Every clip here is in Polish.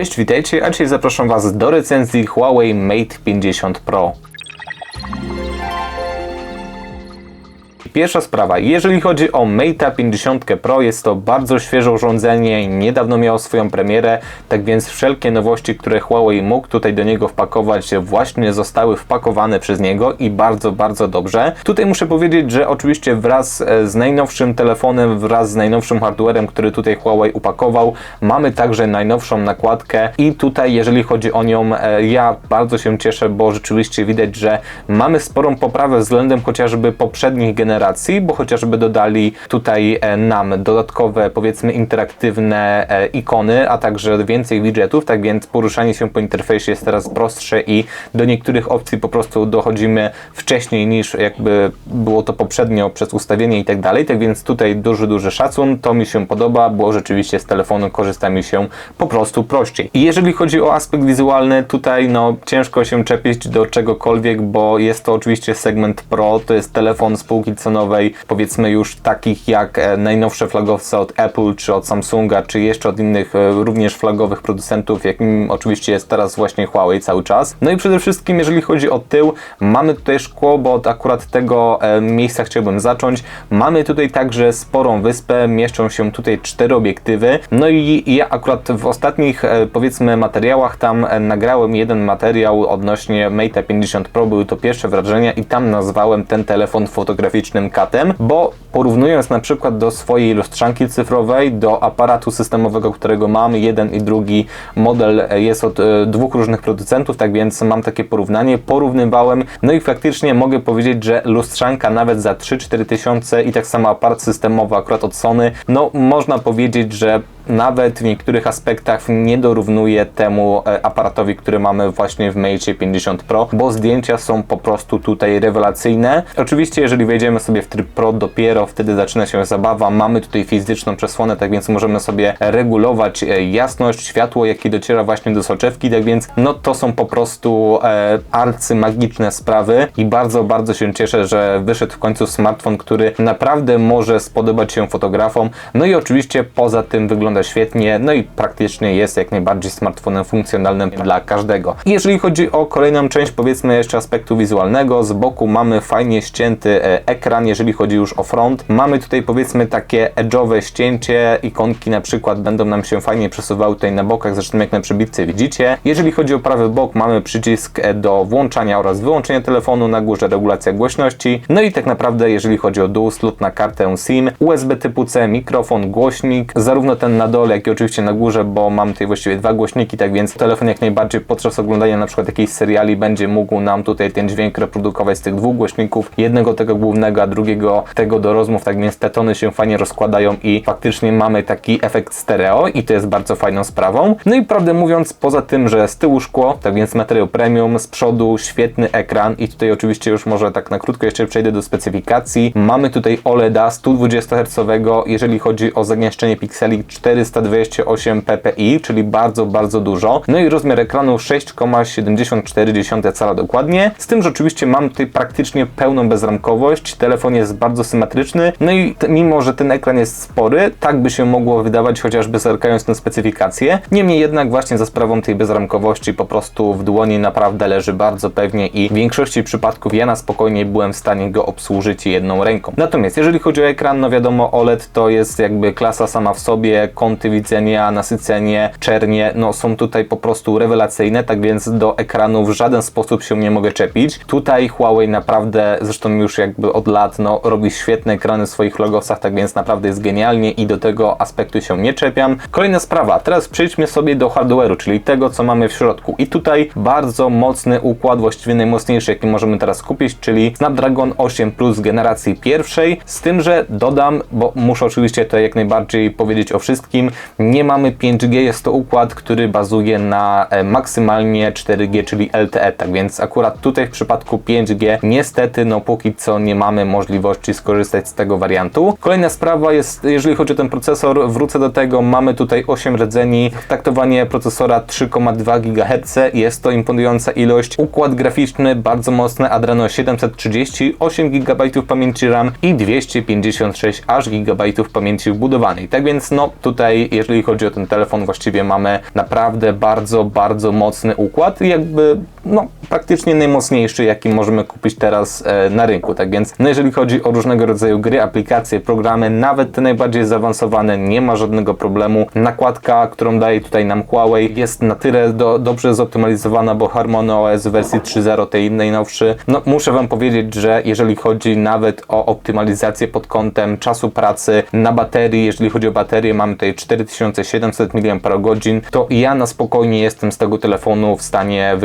Cześć, witajcie, a dzisiaj zapraszam Was do recenzji Huawei Mate 50 Pro. Pierwsza sprawa, jeżeli chodzi o Mate 50 Pro, jest to bardzo świeże urządzenie, niedawno miało swoją premierę, tak więc wszelkie nowości, które Huawei mógł tutaj do niego wpakować, właśnie zostały wpakowane przez niego i bardzo, bardzo dobrze. Tutaj muszę powiedzieć, że oczywiście wraz e, z najnowszym telefonem, wraz z najnowszym hardwarem, który tutaj Huawei upakował, mamy także najnowszą nakładkę i tutaj, jeżeli chodzi o nią, e, ja bardzo się cieszę, bo rzeczywiście widać, że mamy sporą poprawę względem chociażby poprzednich generacji, bo chociażby dodali tutaj e, nam dodatkowe, powiedzmy, interaktywne e, ikony, a także więcej widgetów, tak więc poruszanie się po interfejsie jest teraz prostsze i do niektórych opcji po prostu dochodzimy wcześniej niż jakby było to poprzednio przez ustawienie i tak dalej, tak więc tutaj duży, duży szacun, to mi się podoba, bo rzeczywiście z telefonu korzysta mi się po prostu prościej. I jeżeli chodzi o aspekt wizualny, tutaj no ciężko się czepić do czegokolwiek, bo jest to oczywiście segment Pro, to jest telefon spółki cenowej, powiedzmy już takich jak e, najnowsze flagowce od Apple, czy od Samsunga, czy jeszcze od innych e, również flagowych producentów, jakim oczywiście jest teraz właśnie Huawei cały czas. No i przede wszystkim, jeżeli chodzi o tył, mamy tutaj szkło, bo od akurat tego e, miejsca chciałbym zacząć. Mamy tutaj także sporą wyspę, mieszczą się tutaj cztery obiektywy. No i ja akurat w ostatnich powiedzmy materiałach tam nagrałem jeden materiał odnośnie Mate 50 Pro, były to pierwsze wrażenia i tam nazwałem ten telefon katem, bo porównując na przykład do swojej lustrzanki cyfrowej, do aparatu systemowego, którego mam, jeden i drugi model jest od e, dwóch różnych producentów, tak więc mam takie porównanie, porównywałem, no i faktycznie mogę powiedzieć, że lustrzanka nawet za 3-4 tysiące i tak samo aparat systemowy akurat od Sony, no można powiedzieć, że nawet w niektórych aspektach nie dorównuje temu e, aparatowi, który mamy właśnie w Mate 50 Pro, bo zdjęcia są po prostu tutaj rewelacyjne. Oczywiście, jeżeli wejdziemy sobie w tryb Pro, dopiero wtedy zaczyna się zabawa. Mamy tutaj fizyczną przesłonę, tak więc możemy sobie regulować e, jasność, światło, jakie dociera właśnie do soczewki, tak więc no to są po prostu e, arcy magiczne sprawy i bardzo, bardzo się cieszę, że wyszedł w końcu smartfon, który naprawdę może spodobać się fotografom. No i oczywiście poza tym wygląda wygląda świetnie, no i praktycznie jest jak najbardziej smartfonem funkcjonalnym dla każdego. Jeżeli chodzi o kolejną część, powiedzmy jeszcze aspektu wizualnego, z boku mamy fajnie ścięty e, ekran, jeżeli chodzi już o front. Mamy tutaj powiedzmy takie edge'owe ścięcie, ikonki na przykład będą nam się fajnie przesuwały tutaj na bokach, zresztą jak na przybitce widzicie. Jeżeli chodzi o prawy bok, mamy przycisk e, do włączania oraz wyłączenia telefonu, na górze regulacja głośności. No i tak naprawdę jeżeli chodzi o dual slot na kartę SIM, USB typu C, mikrofon, głośnik, zarówno ten na dole, jak i oczywiście na górze, bo mam tutaj właściwie dwa głośniki, tak więc telefon jak najbardziej podczas oglądania na przykład jakichś seriali będzie mógł nam tutaj ten dźwięk reprodukować z tych dwóch głośników, jednego tego głównego, a drugiego tego do rozmów, tak więc te tony się fajnie rozkładają i faktycznie mamy taki efekt stereo i to jest bardzo fajną sprawą. No i prawdę mówiąc, poza tym, że z tyłu szkło, tak więc materiał premium, z przodu świetny ekran i tutaj oczywiście już może tak na krótko jeszcze przejdę do specyfikacji. Mamy tutaj OLEDa 120 Hz, jeżeli chodzi o zagęszczenie pikseli 4 428 ppi, czyli bardzo, bardzo dużo. No i rozmiar ekranu 6,74 cala dokładnie. Z tym, że oczywiście mam tutaj praktycznie pełną bezramkowość. Telefon jest bardzo symetryczny. No i mimo, że ten ekran jest spory, tak by się mogło wydawać, chociażby zerkając na specyfikację. Niemniej jednak właśnie za sprawą tej bezramkowości po prostu w dłoni naprawdę leży bardzo pewnie i w większości przypadków ja na spokojnie byłem w stanie go obsłużyć jedną ręką. Natomiast jeżeli chodzi o ekran, no wiadomo OLED to jest jakby klasa sama w sobie, kąty widzenia, nasycenie, czernie, no są tutaj po prostu rewelacyjne, tak więc do ekranu w żaden sposób się nie mogę czepić. Tutaj Huawei naprawdę, zresztą już jakby od lat, no robi świetne ekrany w swoich logosach, tak więc naprawdę jest genialnie i do tego aspektu się nie czepiam. Kolejna sprawa, teraz przejdźmy sobie do hardware'u, czyli tego, co mamy w środku. I tutaj bardzo mocny układ, właściwie najmocniejszy, jaki możemy teraz kupić, czyli Snapdragon 8 Plus generacji pierwszej, z tym, że dodam, bo muszę oczywiście to jak najbardziej powiedzieć o wszystkim, nie mamy 5G, jest to układ, który bazuje na e, maksymalnie 4G, czyli LTE, tak więc akurat tutaj w przypadku 5G niestety no póki co nie mamy możliwości skorzystać z tego wariantu. Kolejna sprawa jest, jeżeli chodzi o ten procesor, wrócę do tego, mamy tutaj 8 rdzeni, taktowanie procesora 3,2 GHz, jest to imponująca ilość. Układ graficzny bardzo mocny, Adreno 730, 8 GB pamięci RAM i 256 aż GB pamięci wbudowanej. Tak więc no tutaj, jeżeli chodzi o ten telefon, właściwie mamy naprawdę bardzo, bardzo mocny układ jakby no praktycznie najmocniejszy, jaki możemy kupić teraz e, na rynku. Tak więc no jeżeli chodzi o różnego rodzaju gry, aplikacje, programy, nawet te najbardziej zaawansowane, nie ma żadnego problemu. Nakładka, którą daje tutaj nam Huawei jest na tyle do, dobrze zoptymalizowana, bo Harmony OS w wersji 3.0 tej najnowszy. No muszę Wam powiedzieć, że jeżeli chodzi nawet o optymalizację pod kątem czasu pracy na baterii, jeżeli chodzi o baterię, mamy tutaj 4700 mAh, to ja na spokojnie jestem z tego telefonu w stanie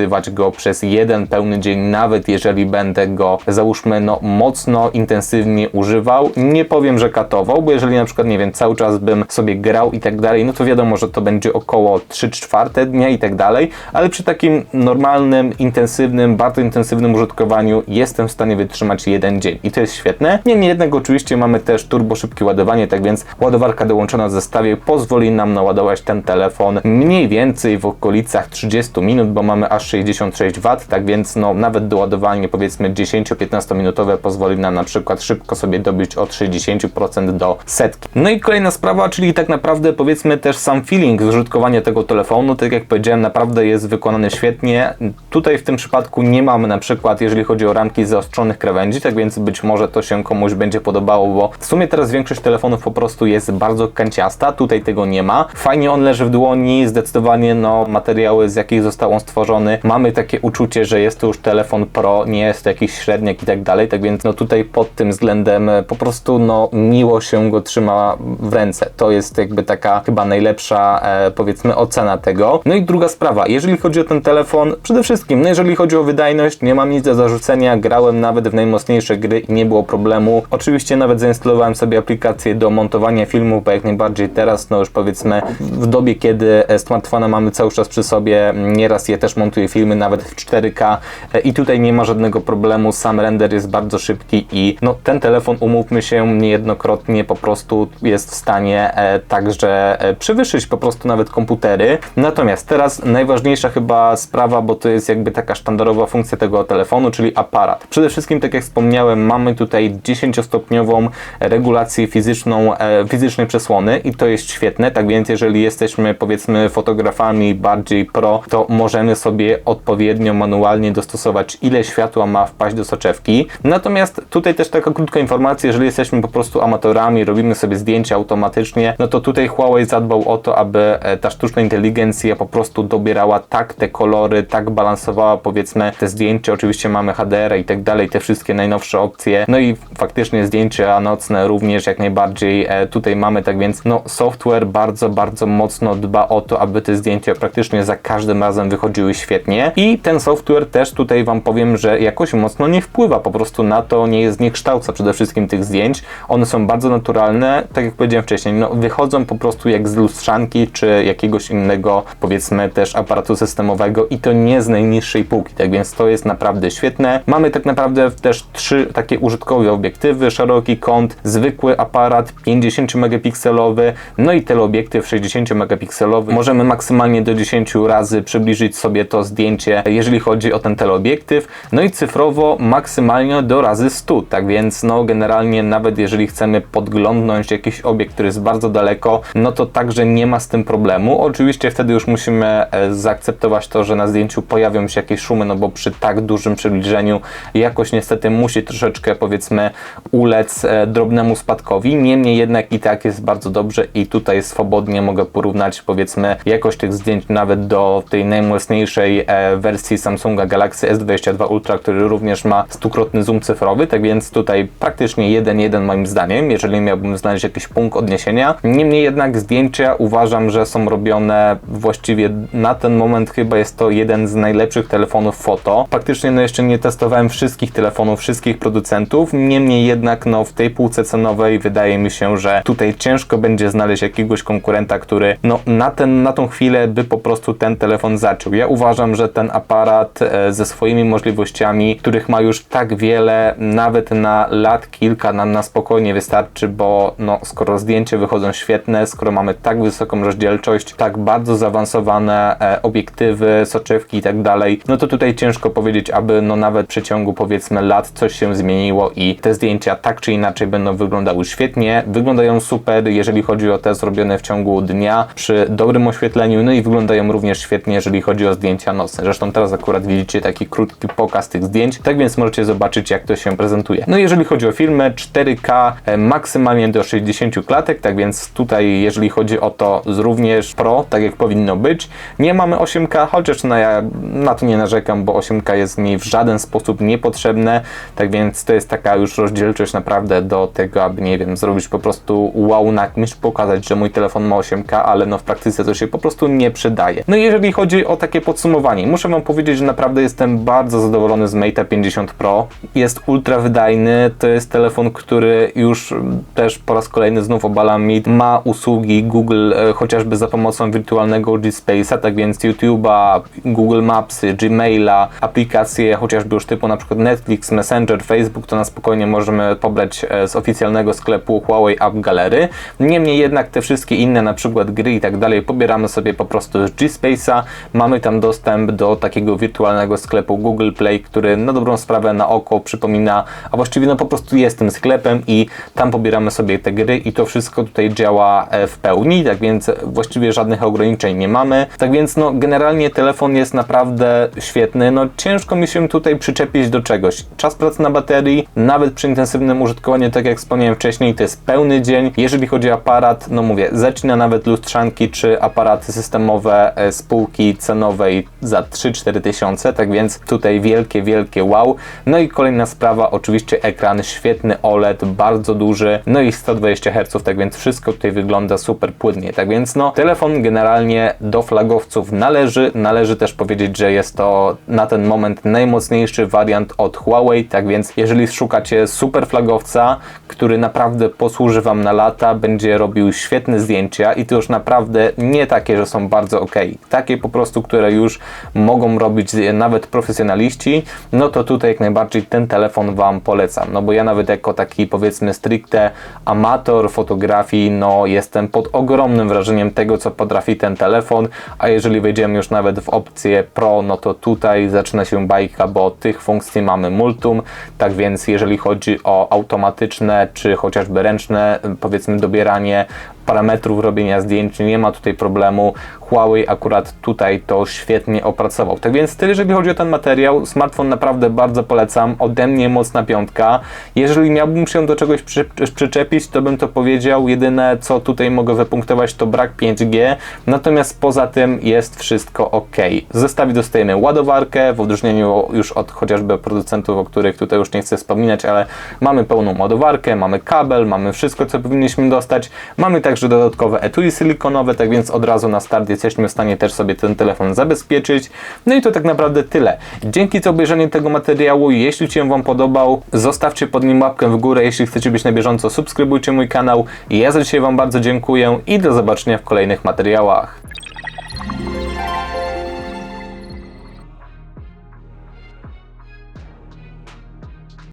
wykorzystywać go przez jeden pełny dzień, nawet jeżeli będę go załóżmy no mocno, intensywnie używał. Nie powiem, że katował, bo jeżeli na przykład, nie wiem, cały czas bym sobie grał i tak dalej, no to wiadomo, że to będzie około 3 czwarte dnia i tak dalej, ale przy takim normalnym, intensywnym, bardzo intensywnym użytkowaniu jestem w stanie wytrzymać jeden dzień i to jest świetne. Niemniej jednak oczywiście mamy też turbo szybkie ładowanie, tak więc ładowarka dołączona w zestawie pozwoli nam naładować ten telefon mniej więcej w okolicach 30 minut, bo mamy aż 66 W, tak więc no nawet doładowanie powiedzmy 10-15 minutowe pozwoli nam na przykład szybko sobie dobić od 60% do setki. No i kolejna sprawa, czyli tak naprawdę powiedzmy też sam feeling użytkowania tego telefonu, tak jak powiedziałem, naprawdę jest wykonany świetnie. Tutaj w tym przypadku nie mamy na przykład, jeżeli chodzi o ramki zaostrzonych krawędzi, tak więc być może to się komuś będzie podobało, bo w sumie teraz większość telefonów po prostu jest bardzo kanciasta, tutaj tego nie ma. Fajnie on leży w dłoni, zdecydowanie no materiały z jakich został on stworzony, mamy takie uczucie, że jest to już telefon pro, nie jest to jakiś średniak i tak dalej, tak więc no tutaj pod tym względem po prostu no miło się go trzyma w ręce. To jest jakby taka chyba najlepsza e, powiedzmy ocena tego. No i druga sprawa, jeżeli chodzi o ten telefon, przede wszystkim, no jeżeli chodzi o wydajność, nie mam nic do zarzucenia, grałem nawet w najmocniejsze gry i nie było problemu. Oczywiście nawet zainstalowałem sobie aplikację do montowania filmów, bo jak najbardziej teraz, no już powiedzmy w dobie, kiedy e, smartfona mamy cały czas przy sobie, nieraz je też montuję filmy nawet w 4K e, i tutaj nie ma żadnego problemu, sam render jest bardzo szybki i no ten telefon, umówmy się, niejednokrotnie po prostu jest w stanie e, także e, przewyższyć po prostu nawet komputery. Natomiast teraz najważniejsza chyba sprawa, bo to jest jakby taka sztandarowa funkcja tego telefonu, czyli aparat. Przede wszystkim, tak jak wspomniałem, mamy tutaj 10-stopniową regulację fizyczną, fizycznej przesłony i to jest świetne, tak więc jeżeli jesteśmy powiedzmy fotografami bardziej pro, to możemy sobie odpowiednio manualnie dostosować ile światła ma wpaść do soczewki. Natomiast tutaj też taka krótka informacja, jeżeli jesteśmy po prostu amatorami, robimy sobie zdjęcia automatycznie, no to tutaj Huawei zadbał o to, aby e, ta sztuczna inteligencja po prostu dobierała tak te kolory, tak balansowała powiedzmy te zdjęcia, oczywiście mamy HDR i tak dalej, te wszystkie najnowsze opcje, no i faktycznie zdjęcia nocne również jak najbardziej e, tutaj mamy, tak więc no software bardzo, bardzo mocno dba o to, aby te zdjęcia praktycznie za każdym razem wychodziły świetnie i ten software też tutaj Wam powiem, że jakoś mocno nie wpływa. Po prostu na to, nie jest, nie kształca przede wszystkim tych zdjęć, one są bardzo naturalne, tak jak powiedziałem wcześniej, no wychodzą po prostu jak z lustrzanki, czy jakiegoś innego, powiedzmy też aparatu systemowego i to nie z najniższej półki, tak więc to jest naprawdę świetne. Mamy tak naprawdę też trzy takie użytkowe obiektywy, szeroki kąt, zwykły aparat 50 megapikselowy, no i teleobiektyw 60 megapikselowy. Możemy maksymalnie do 10 razy przybliżyć sobie to zdjęcie, jeżeli chodzi o ten teleobiektyw, no i cyfrowo maksymalnie do razy 100, tak więc no generalnie nawet jeżeli chcemy podglądnąć jakiś obiekt, który jest bardzo daleko, no to także nie ma z tym problemu. Oczywiście wtedy już musimy e, zaakceptować to, że na zdjęciu pojawią się jakieś szumy, no bo przy tak dużym przybliżeniu jakoś niestety musi troszeczkę powiedzmy ulec e, drobnemu spadkowi. Niemniej jednak i tak jest bardzo dobrze i tutaj swobodnie mogę porównać powiedzmy jakość tych zdjęć nawet do tej najmocniejszej e, wersji Samsunga Galaxy S22 Ultra, który również ma stukrotny zoom cyfrowy, tak więc tutaj praktycznie 1-1 moim zdaniem, jeżeli miałbym znaleźć jakiś punkt odniesienia. Niemniej jednak zdjęcia uważam, że są robione właściwie na ten moment chyba jest to jeden z najlepszych telefonów foto. Faktycznie no jeszcze nie testowałem wszystkich telefonów, wszystkich producentów, niemniej jednak no w tej półce cenowej wydaje mi się, że tutaj ciężko będzie znaleźć jakiegoś konkurenta, który no na, ten, na tą chwilę by po prostu ten telefon zaczął. Ja uważam, że ten aparat e, ze swoimi możliwościami, których ma już tak wiele, nawet na lat kilka nam na spokojnie wystarczy, bo no, skoro zdjęcia wychodzą świetne, skoro mamy tak wysoką rozdzielczość, tak bardzo zaawansowane e, obiektywy, soczewki i tak dalej, no to tutaj ciężko powiedzieć, aby no nawet w przeciągu powiedzmy lat coś się zmieniło i te zdjęcia tak czy inaczej będą wyglądały świetnie, wyglądają super, jeżeli chodzi o te zrobione w ciągu dnia przy dobrym oświetleniu, no i wyglądają również świetnie, jeżeli chodzi o zdjęcia nocne. Zresztą teraz akurat widzicie taki krótki pokaz tych zdjęć, tak więc możecie zobaczyć jak to się prezentuje. No jeżeli chodzi o filmy 4K e, maksymalnie do 60 klatek, tak więc tutaj jeżeli chodzi o to również Pro, tak jak powinno być. Nie mamy 8K, chociaż no ja na to nie narzekam, bo 8K jest mi w żaden sposób niepotrzebne, tak więc to jest taka już rozdzielczość naprawdę do tego, aby nie wiem, zrobić po prostu wow na kimś, pokazać, że mój telefon ma 8K, ale no w praktyce to się po prostu nie przydaje. No i jeżeli chodzi o takie podsumowanie, muszę Wam powiedzieć, że naprawdę jestem bardzo zadowolony z Mate 50 Pro. Jest ultra wydajny, to jest telefon, który już też po raz kolejny znów obalam mi, ma usługi Google e, chociażby za pomocą wirtualnego G-Space'a, tak więc YouTube'a, Google Mapsy, Gmaila, aplikacje chociażby już typu na przykład Netflix, Messenger, Facebook, to na spokojnie możemy pobrać e, z oficjalnego sklepu Huawei App Gallery. Niemniej jednak te wszystkie inne, na przykład gry i tak dalej, pobieramy sobie po prostu z G-Space'a. Mamy tam dostęp do takiego wirtualnego sklepu Google Play, który na dobrą sprawę na oko przypomina, a właściwie no po prostu jest tym sklepem i tam pobieramy sobie te gry i to wszystko tutaj działa e, w pełni, tak więc właściwie żadnych ograniczeń nie mamy. Tak więc no generalnie telefon jest naprawdę świetny. No ciężko mi się tutaj przyczepić do czegoś. Czas pracy na baterii, nawet przy intensywnym użytkowaniu, tak jak wspomniałem wcześniej, to jest pełny dzień. Jeżeli chodzi o aparat, no mówię, zacina nawet lustrzanki czy aparaty systemowe e, spółki cenowej za 3-4 tysiące, tak więc tutaj wielkie, wielkie wow. No i kolejna sprawa, oczywiście ekran świetny OLED, bardzo duży, no i 120 Hz, tak więc wszystko tutaj wygląda super płynnie. Tak więc no, telefon generalnie do flagowców należy. Należy też powiedzieć, że jest to na ten moment najmocniejszy wariant od Huawei, tak więc jeżeli szukacie super flagowca, który naprawdę posłuży Wam na lata, będzie robił świetne zdjęcia i to już naprawdę nie takie, że są bardzo ok, takie po prostu, które już mogą robić nawet profesjonaliści, no to tutaj jak najbardziej ten telefon Wam polecam, no bo ja nawet jako taki powiedzmy stricte amator fotografii, no jestem pod ogromnym wrażeniem tego, co potrafi ten telefon, a jeżeli wejdziemy już nawet w opcję Pro, no to tutaj zaczyna się bajka, bo tych funkcji mamy multum, tak więc jeżeli chodzi o automatyczne czy chociażby ręczne powiedzmy dobieranie parametrów robienia zdjęć, nie ma tutaj problemu. Huawei akurat tutaj to świetnie opracował. Tak więc tyle, jeżeli chodzi o ten materiał. Smartfon naprawdę bardzo polecam. Ode mnie mocna piątka. Jeżeli miałbym się do czegoś przy, przyczepić, to bym to powiedział. Jedyne, co tutaj mogę wypunktować, to brak 5G. Natomiast poza tym jest wszystko ok. W zestawie dostajemy ładowarkę, w odróżnieniu już od chociażby producentów, o których tutaj już nie chcę wspominać, ale mamy pełną ładowarkę, mamy kabel, mamy wszystko, co powinniśmy dostać. Mamy także dodatkowe etui silikonowe, tak więc od razu na start jesteśmy w stanie też sobie ten telefon zabezpieczyć. No i to tak naprawdę tyle. Dzięki za obejrzenie tego materiału. Jeśli Ci się Wam podobał, zostawcie pod nim łapkę w górę. Jeśli chcecie być na bieżąco, subskrybujcie mój kanał. Ja za dzisiaj Wam bardzo dziękuję i do zobaczenia w kolejnych materiałach.